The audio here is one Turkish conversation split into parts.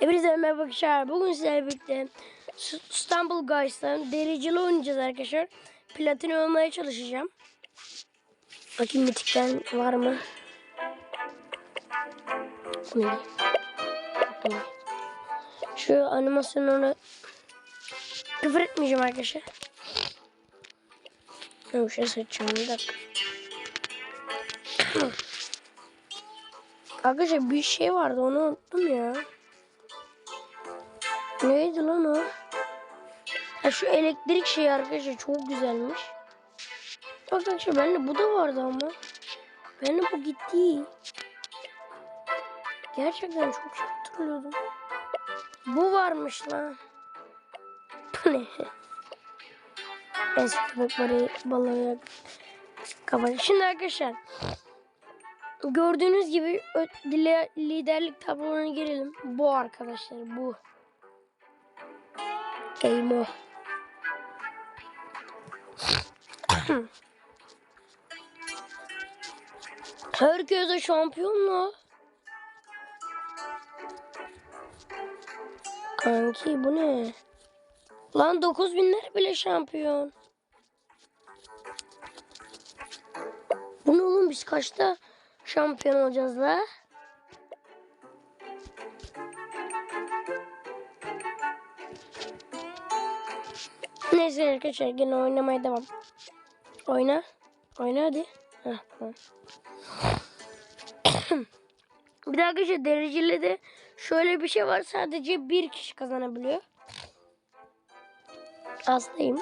Hepinize merhaba arkadaşlar. Bugün sizlerle birlikte İstanbul Guys'tan dereceli oynayacağız arkadaşlar. Platin olmaya çalışacağım. Bakayım mitikten var mı? Ne? Ne? Şu animasyonunu küfür etmeyeceğim arkadaşlar. Ben bir şey seçeceğim bir dakika. Arkadaşlar bir şey vardı onu unuttum ya. Neydi lan o? Ha şu elektrik şeyi arkadaşlar çok güzelmiş. Bak arkadaşlar bende bu da vardı ama. Bende bu gitti. Gerçekten çok şey hatırlıyordum. Bu varmış lan. Bu ne? Köpek balığı, balığı kapat. Şimdi arkadaşlar gördüğünüz gibi liderlik tablona girelim. Bu arkadaşlar bu. Game Herkese şampiyonla. Kanki bu ne? Lan 9000'ler bile şampiyon. Bu ne oğlum biz kaçta şampiyon olacağız la? Neyse arkadaşlar gene oynamaya devam. Oyna. Oyna hadi. Bir de arkadaşlar dereceli de şöyle bir şey var. Sadece bir kişi kazanabiliyor. Hastayım.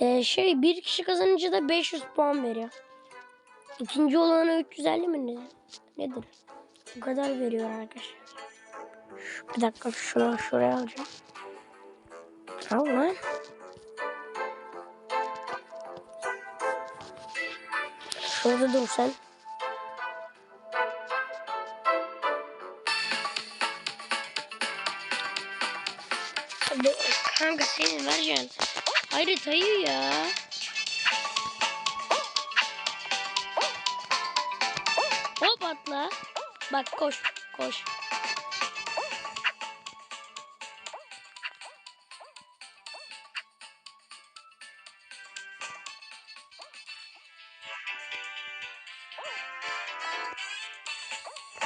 Ee, şey bir kişi kazanınca da 500 puan veriyor. İkinci olana 350 mi ne? Nedir? Bu kadar veriyor arkadaşlar. Şu, bir dakika şunu şuraya alacağım. Al lan. Şurada dur sen. Kanka senin vereceksin. Haritayı ya. Hop atla. Bak koş koş.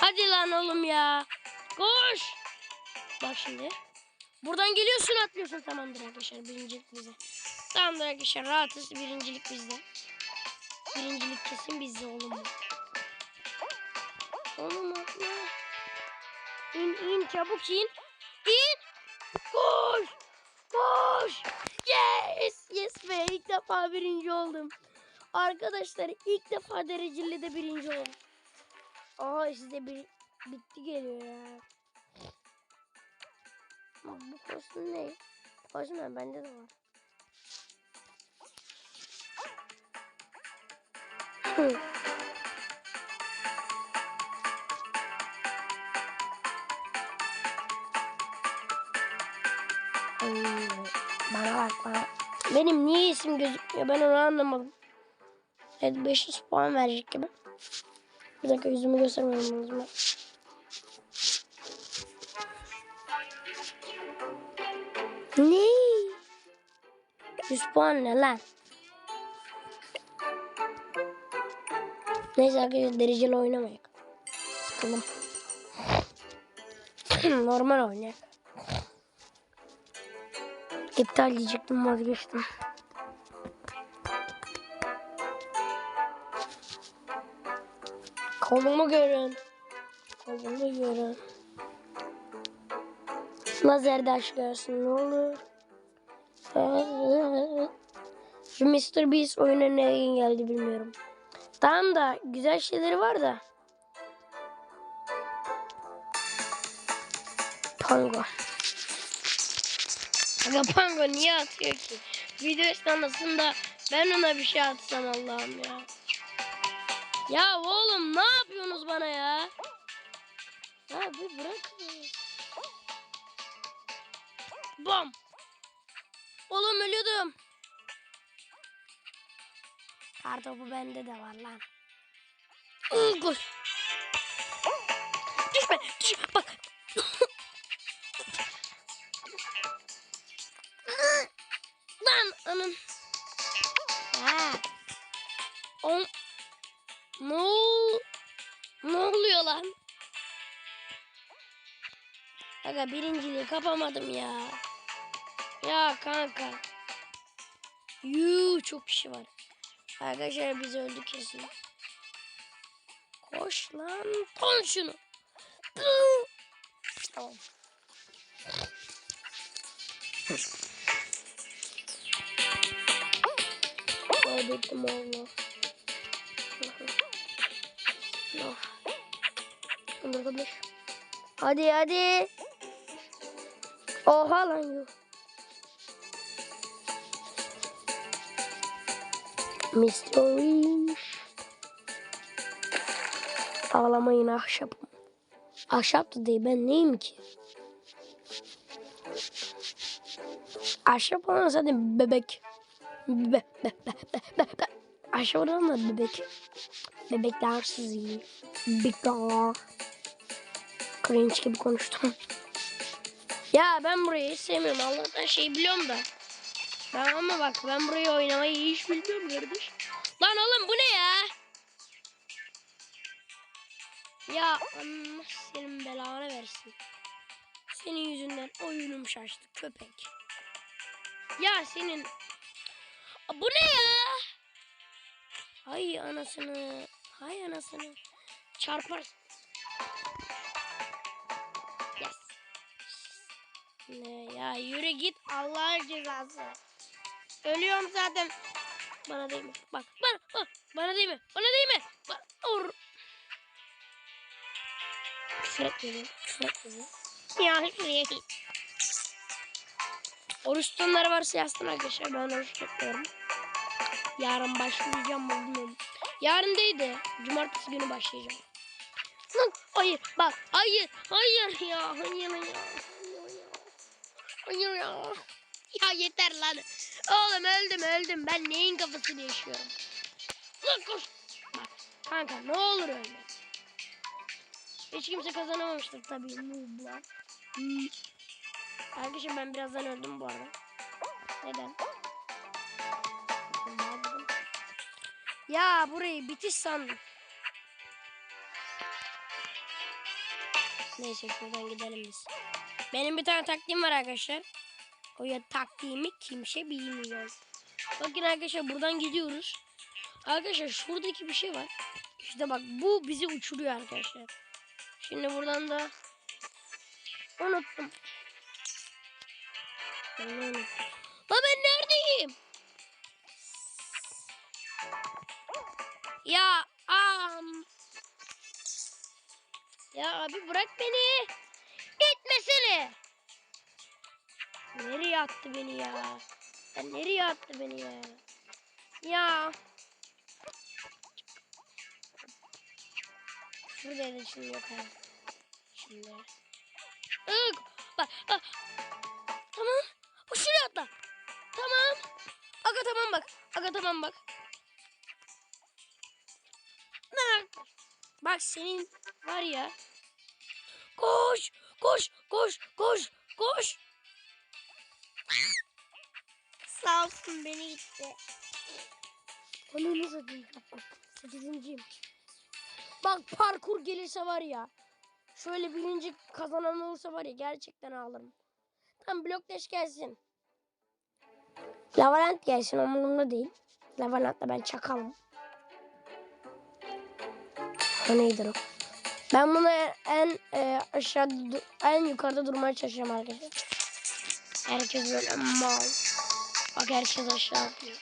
Hadi lan oğlum ya. Koş. Bak şimdi. Buradan geliyorsun atlıyorsun. Tamamdır arkadaşlar birincilik bize. Tamamdır arkadaşlar rahatız birincilik bizde. Birincilik kesin bizde oğlum. Oğlum atla. İn in çabuk in. İn. Koş. Koş. Yes. Yes be ilk defa birinci oldum. Arkadaşlar ilk defa dereceli de birinci oldum. Aa sizde bir bitti geliyor ya. Bu kostüm ne? Kostüm? Bende de var. Bana bak bana. Benim niye isim gözükmüyor ben onu anlamadım. Evet 500 puan verecek gibi. Bir dakika yüzümü göstermem lazım. Ne? 100 puan ne lan? Neyse arkadaşlar dereceli oynamayalım. Sıkıldım. Normal oynayalım. İptal diyecektim vazgeçtim. Kolumu görün. Kolumu görün. Lazer daş görsün ne olur. Şu Mr. Beast oyuna ne geldi bilmiyorum. Tamam da güzel şeyleri var da. Pango. Aga Pango niye atıyor ki? Video esnasında ben ona bir şey atsam Allah'ım ya. Ya oğlum ne yapıyorsunuz bana ya? Ya bir bırakın. Bam. Oğlum ölüyordum. Kartopu bende de var lan. Koş. Aga birinciliği kapamadım ya. Ya kanka. Yuu çok kişi var. Arkadaşlar biz öldük kesin. Koş lan. Ton şunu. Tamam. Kaybettim Allah. Hadi hadi. Oha lan yok. Mystery. Ağlamayın ahşapım. Ahşap da değil ben neyim ki? Ahşap olan zaten bebek. Be, be, be, be, be, be. Ahşap olan da bebek. Bebekler sizi. Bebekler. Cringe gibi konuştum. Ya ben burayı hiç sevmiyorum. Allah'tan şey biliyorum da. Ben ama bak ben burayı oynamayı hiç bilmiyorum kardeş. Lan oğlum bu ne ya? Ya Allah senin belanı versin. Senin yüzünden oyunum şaştı köpek. Ya senin... Bu ne ya? Hay anasını. Hay anasını. Çarpar. Ne ya yürü git Allah'ın cezası. Ölüyorum zaten. Bana değme. Bak bana, bana, bana değme. Bana değme. Bana, or. Küfür etmedim. Küfür etmedim. Ya git. Oruç tutanları varsa yazsın arkadaşlar. Ben oruç tutuyorum. Yarın başlayacağım mı. Yarın değil de cumartesi günü başlayacağım. Hayır bak hayır hayır ya hayır ya. Hayır ya. Ya yeter lan. Oğlum öldüm öldüm. Ben neyin kafasını yaşıyorum. Lan koş. Kanka ne olur ölme. Hiç kimse kazanamamıştır tabii. Noob'lar. Hmm. Ben birazdan öldüm bu arada. Neden? Ya burayı bitiş sandım. Neyse şuradan gidelim biz. Benim bir tane taktiğim var arkadaşlar. O ya taktiğimi kimse bilmiyor. Bakın arkadaşlar buradan gidiyoruz. Arkadaşlar şuradaki bir şey var. İşte bak bu bizi uçuruyor arkadaşlar. Şimdi buradan da unuttum. La ben neredeyim? Ya am. Ya abi bırak beni. Gitmesene. Nereye attı beni ya? ya nereye attı beni ya? Ya. Şurada da şimdi yok ha. Şimdi. Iık. Bak. bak. Tamam. O şuraya atla. Tamam. Aga tamam bak. Aga tamam bak. Bak. Bak senin var ya. Koş. Koş. Koş. Koş. Koş. Sağ olsun beni gitti. Nasıl satayım? Sekizinciyim. Bak parkur gelirse var ya. Şöyle birinci kazanan olursa var ya gerçekten ağlarım. Tam blok deş gelsin. Lavalent gelsin umurumda değil. Lavalent'la ben çakalım. O neydir o? Ben bunu en e, aşağıda du- en yukarıda durmaya çalışacağım arkadaşlar. Herkes böyle mal. Bak herkes aşağı atlıyor.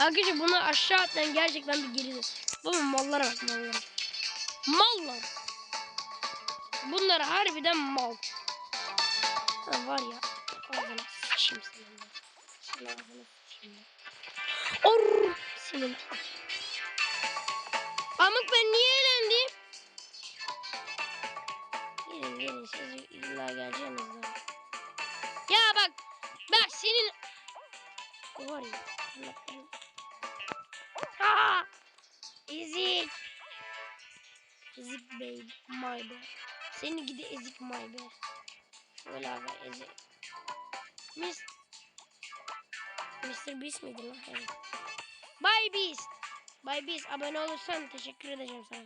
Arkadaşlar bunu aşağı atlayan gerçekten bir geridir. Bu mallara bak mallara. Mallar. Bunlar harbiden mal. Ha, var ya. Ağzına sıçayım senin. Senin sıçayım. Or senin. Amık ben niye eğlendim? Gelin gelin siz illa geleceksiniz daha. Ya bak. Bak senin. Var ya. Ezik. Ezik. My bad. Seni gidi ezik bad. Şöyle abi ezik. Mis. Mr. Beast miydi lan? Evet. Bay Beast. Bay Beast abone olursan teşekkür edeceğim sana.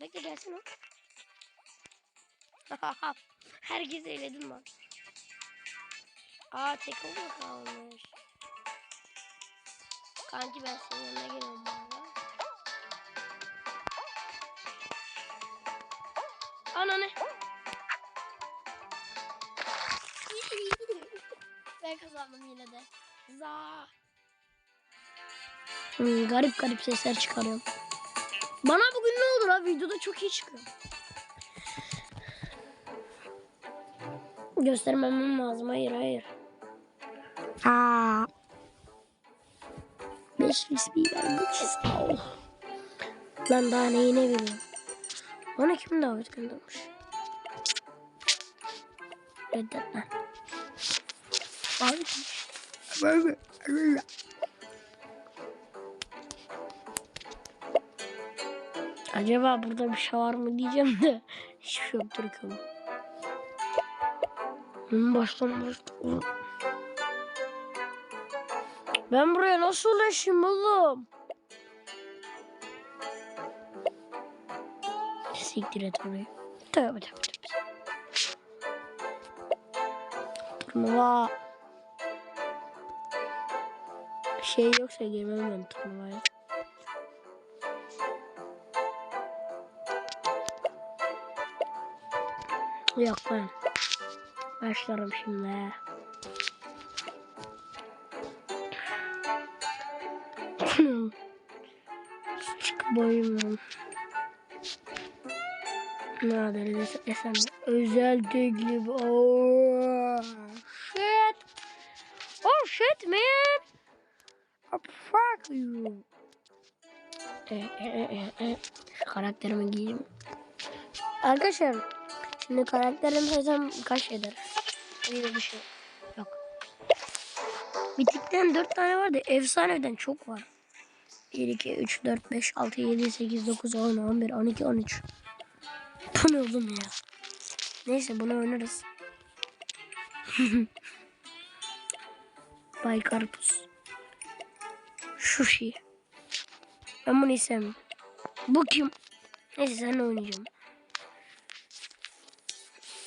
Bekle gelsin o. Herkes eledim lan. Aa tek olma kalmış. Kanki ben senin yanına geliyorum bu arada. Ananı. ben kazandım yine de. Za. Hmm, garip garip sesler çıkarıyorum. Bana bugün ne olur abi videoda çok iyi çıkıyor. Göstermemem lazım. Hayır hayır. Aa. Beş resmi vermek istiyor. Lan daha neyine veriyorum. Bana kim davet göndermiş? Reddet lan. Abi. Acaba burada bir şey var mı diyeceğim de hiçbir şey oğlum. Hmm, Baştan baştan. Ben buraya nasıl ulaşayım oğlum? Siktir et orayı. Tövbe tövbe tövbe. Turnuva. Şey yoksa girmem ben turnuvaya. Yok lan. Başlarım şimdi. Çık boyum. Ne haber desem özel teklif. Oh shit. Oh shit man. Oh, fuck you. E, e, e, e, karakterimi giyeyim. Arkadaşlar şimdi karakterim hesam kaç eder? Öyle bir şey yok. Bitikten 4 tane vardı. Efsaneden çok var. 1, 2, 3, 4, 5, 6, 7, 8, 9, 10, 11, 12, 13. Bu ne oğlum ya? Neyse bunu oynarız. Bay Karpuz. Şey. Ben bunu istemem. Bu kim? Neyse seninle oynayacağım.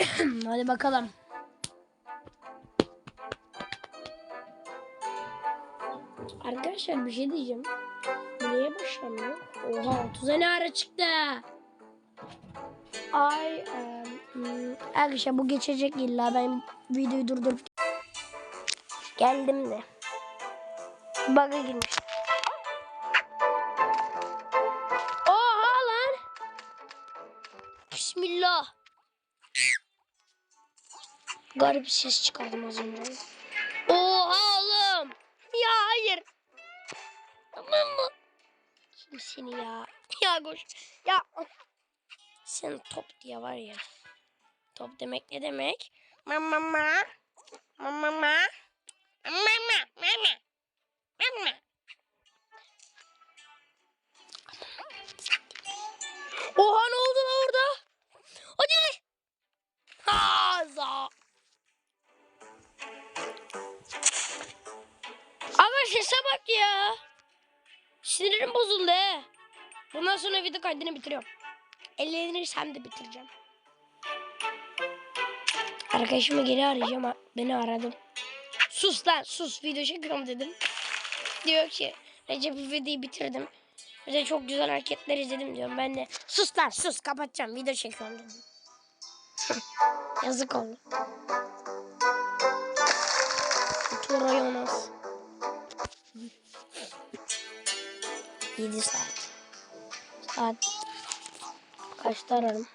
Hadi bakalım. Arkadaşlar bir şey diyeceğim. Niye başlamıyor? Oha 30'a ne ara çıktı? Ay arkadaşlar bu geçecek illa ben videoyu durdurup geldim de. Bug'a girmiş. Garip bir ses çıkardım az önce. Oha oğlum. Ya hayır. Tamam mı? Kim seni ya? Ya koş. Ya. Sen top diye var ya. Top demek ne demek? Mama mama. Mama mama. Mama mama. Mama. Oha ne oldu lan orada? Hadi. Ha za. Ama sese bak ya. Sinirim bozuldu. Bundan sonra video kaydını bitiriyorum. Eğlenirsem de bitireceğim. Arkadaşımı geri arayacağım. Beni aradım. Sus lan sus video çekiyorum dedim. Diyor ki Recep videoyu bitirdim. Bir de çok güzel hareketler izledim diyorum. Ben de sus lan sus kapatacağım video çekiyorum dedim. Yazık oldu. Turay 7 saat. Saat kaçta ararım?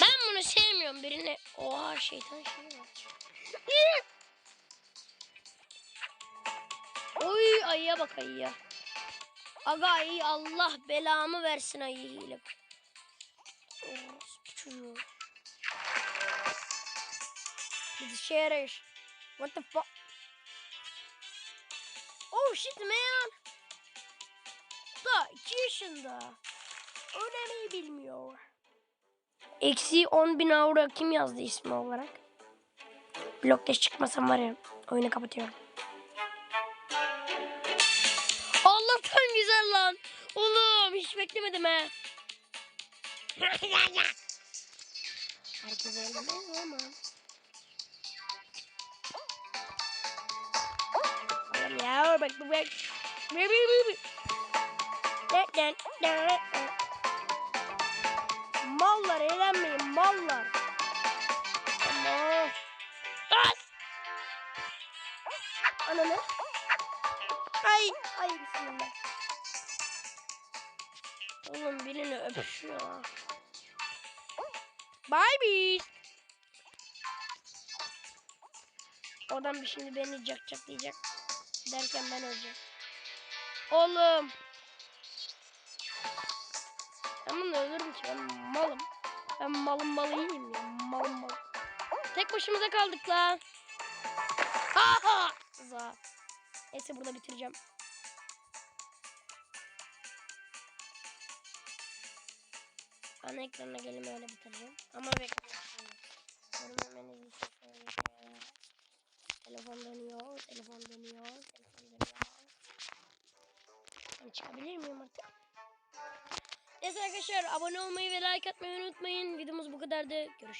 Ben bunu sevmiyorum birine. Oha şeytan şey var. Oy ayıya bak ayıya. Aga ayı Allah belamı versin ayı hile. Orospu çocuğu. İşe yarar. What the fuck? Oh shit man. Da 2 yaşında. Öğrenmeyi bilmiyor. Eksi 10 bin avro kim yazdı ismi olarak? Bloktaş çıkmasam var ya oyunu kapatıyorum. Allah'tan güzel lan. Oğlum hiç beklemedim he. Herkes öldürmez ama. Ya bak bu bak. Mallar eğlenmeyin mallar. Ama. Ananı. Ay ay bismillah. Oğlum birini öpüşüyor. Bye bye. Oradan bir şimdi beni cak cak diyecek. Derken ben öleceğim. Oğlum. Ben bunu ölürüm ki ben malım. Ben malım malıyım ya malım mal. Tek başımıza kaldık la. Ha ha. Za. Neyse burada bitireceğim. Ana ekranına gelin öyle bitireceğim. Ama bekleyin. Görmemeniz için şöyle. Telefon dönüyor, telefon dönüyor, telefon dönüyor. Ben çıkabilir miyim artık? Neyse arkadaşlar abone olmayı ve like atmayı unutmayın. Videomuz bu kadardı. Görüşürüz.